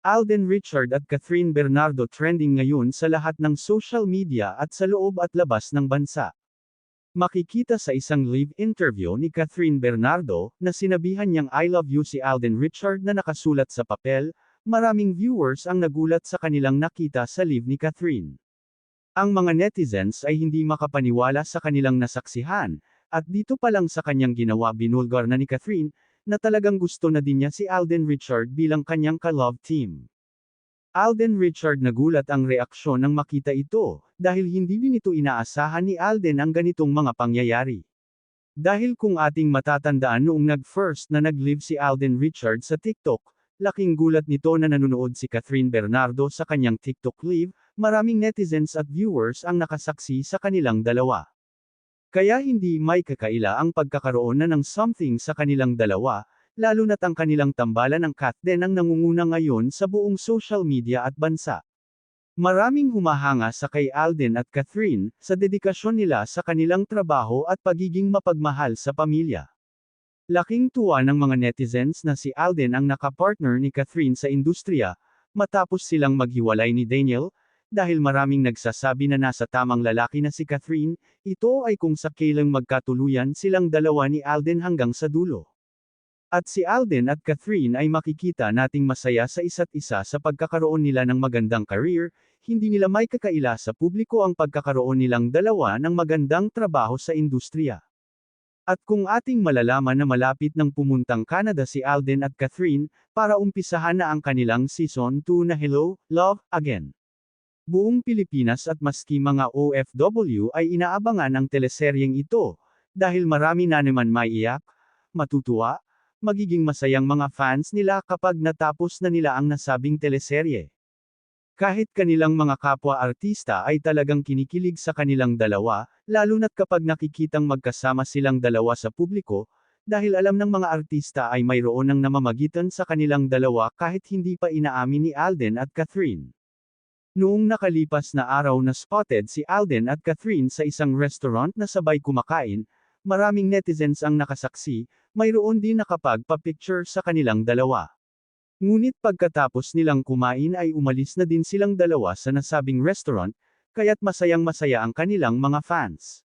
Alden Richard at Catherine Bernardo trending ngayon sa lahat ng social media at sa loob at labas ng bansa. Makikita sa isang live interview ni Catherine Bernardo, na sinabihan niyang I love you si Alden Richard na nakasulat sa papel, maraming viewers ang nagulat sa kanilang nakita sa live ni Catherine. Ang mga netizens ay hindi makapaniwala sa kanilang nasaksihan, at dito pa lang sa kanyang ginawa binulgar na ni Catherine, na talagang gusto na din niya si Alden Richard bilang kanyang ka-love team. Alden Richard nagulat ang reaksyon nang makita ito, dahil hindi din ito inaasahan ni Alden ang ganitong mga pangyayari. Dahil kung ating matatandaan noong nag-first na nag-live si Alden Richard sa TikTok, laking gulat nito na nanonood si Catherine Bernardo sa kanyang TikTok live, maraming netizens at viewers ang nakasaksi sa kanilang dalawa. Kaya hindi may kakaila ang pagkakaroon na ng something sa kanilang dalawa, lalo na't ang kanilang tambalan ng cat den ang nangunguna ngayon sa buong social media at bansa. Maraming humahanga sa kay Alden at Catherine, sa dedikasyon nila sa kanilang trabaho at pagiging mapagmahal sa pamilya. Laking tuwa ng mga netizens na si Alden ang nakapartner ni Catherine sa industriya, matapos silang maghiwalay ni Daniel, dahil maraming nagsasabi na nasa tamang lalaki na si Catherine, ito ay kung sa kailang magkatuluyan silang dalawa ni Alden hanggang sa dulo. At si Alden at Catherine ay makikita nating masaya sa isa't isa sa pagkakaroon nila ng magandang career, hindi nila may kakaila sa publiko ang pagkakaroon nilang dalawa ng magandang trabaho sa industriya. At kung ating malalaman na malapit ng pumuntang Canada si Alden at Catherine, para umpisahan na ang kanilang season 2 na Hello, Love, Again. Buong Pilipinas at maski mga OFW ay inaabangan ang teleseryeng ito, dahil marami na naman maiyak, matutuwa, magiging masayang mga fans nila kapag natapos na nila ang nasabing teleserye. Kahit kanilang mga kapwa-artista ay talagang kinikilig sa kanilang dalawa, lalo na't kapag nakikitang magkasama silang dalawa sa publiko, dahil alam ng mga artista ay mayroon ng namamagitan sa kanilang dalawa kahit hindi pa inaamin ni Alden at Catherine. Noong nakalipas na araw na spotted si Alden at Catherine sa isang restaurant na sabay kumakain, maraming netizens ang nakasaksi, mayroon din nakapagpa-picture sa kanilang dalawa. Ngunit pagkatapos nilang kumain ay umalis na din silang dalawa sa nasabing restaurant, kaya't masayang masaya ang kanilang mga fans.